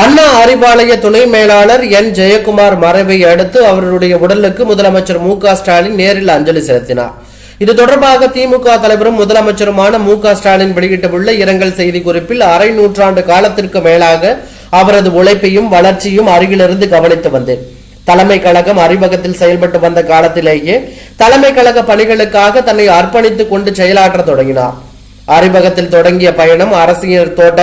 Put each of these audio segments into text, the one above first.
அண்ணா அறிவாலய துணை மேலாளர் என். ஜெயக்குமார் மறைவை அடுத்து அவருடைய உடலுக்கு முதலமைச்சர் மு. ஸ்டாலின் நேரில் அஞ்சலி செலுத்தினார். இது தொடர்பாக திமுக தலைவரும் முதலமைச்சருமான மு. ஸ்டாலின் வெளியிட்டுள்ள இரங்கல் செய்தி குறிப்பில் அரை நூற்றாண்டு காலத்திற்கு மேலாக அவரது உழைப்பையும் வளர்ச்சியும் அருகிலிருந்து கவனித்து வந்தேன். தலைமை கழகம் அறிவகத்தில் செயல்பட்டு வந்த காலத்திலேயே தலைமை கழக பணிகளுக்காக தன்னை அர்ப்பணித்துக் கொண்டு செயலாற்ற தொடங்கினார். அறிவகத்தில் தொடங்கிய பயணம் அரசியல் தோட்ட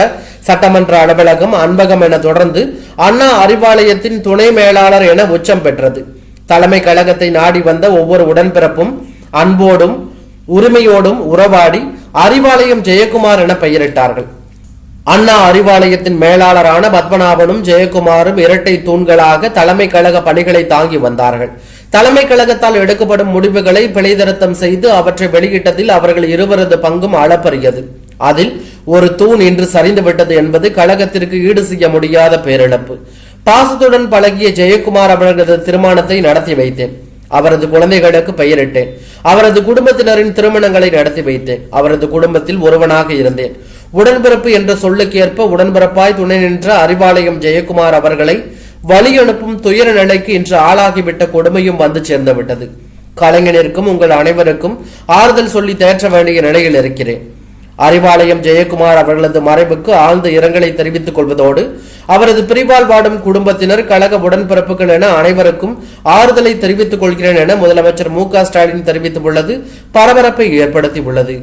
சட்டமன்ற அலுவலகம் அன்பகம் என தொடர்ந்து அண்ணா அறிவாலயத்தின் துணை மேலாளர் என உச்சம் பெற்றது. தலைமை கழகத்தை நாடி வந்த ஒவ்வொரு உடன்பிறப்பும் அன்போடும் உரிமையோடும் உறவாடி அறிவாலயம் ஜெயக்குமார் என பெயரிட்டார்கள். அண்ணா அறிவாலயத்தின் மேலாளரான பத்மநாபனும் ஜெயக்குமாரும் இரட்டை தூண்களாக தலைமை கழக பணிகளை தாங்கி வந்தார்கள். தலைமை கழகத்தால் எடுக்கப்படும் முடிவுகளை பிழைதிருத்தம் செய்து அவற்றை வெளியிட்டதில் அவர்கள் இருவரது பங்கும் அளப்பரியது. அதில் ஒரு தூண் இன்று சரிந்து விட்டது என்பது கழகத்திற்கு ஈடு செய்ய முடியாத பேரிழப்பு. பாசத்துடன் பழகிய ஜெயக்குமார் அவர்களது திருமணத்தை நடத்தி வைத்தேன். அவரது குழந்தைகளுக்கு பெயரிட்டேன். அவரது குடும்பத்தினரின் திருமணங்களை நடத்தி வைத்தேன். அவரது குடும்பத்தில் ஒருவனாக இருந்தேன். உடன்பிறப்பு என்ற சொல்லுக்கேற்ப உடன்பிறப்பாய் துணை நின்ற அறிவாலயம் ஜெயக்குமார் அவர்களை வழி அனுப்பும் துயர நிலைக்கு இன்று ஆளாகிவிட்ட கொடுமையும் வந்து சேர்ந்து விட்டது கலைஞனிற்கும் உங்கள் அனைவருக்கும் ஆறுதல் சொல்லி தேற்ற வேண்டிய நிலையில் இருக்கிறேன். அறிவாலயம் ஜெயக்குமார் அவர்களது மறைவுக்கு ஆழ்ந்த இரங்கலை தெரிவித்துக் கொள்வதோடு அவரது பிரிவால் வாடும் குடும்பத்தினர் கழக உடன்பிறப்புகள் என அனைவருக்கும் ஆறுதலை தெரிவித்துக் கொள்கிறேன் என முதலமைச்சர் மு க ஸ்டாலின் தெரிவித்துள்ளது. பரபரப்பை ஏற்படுத்தியுள்ளது.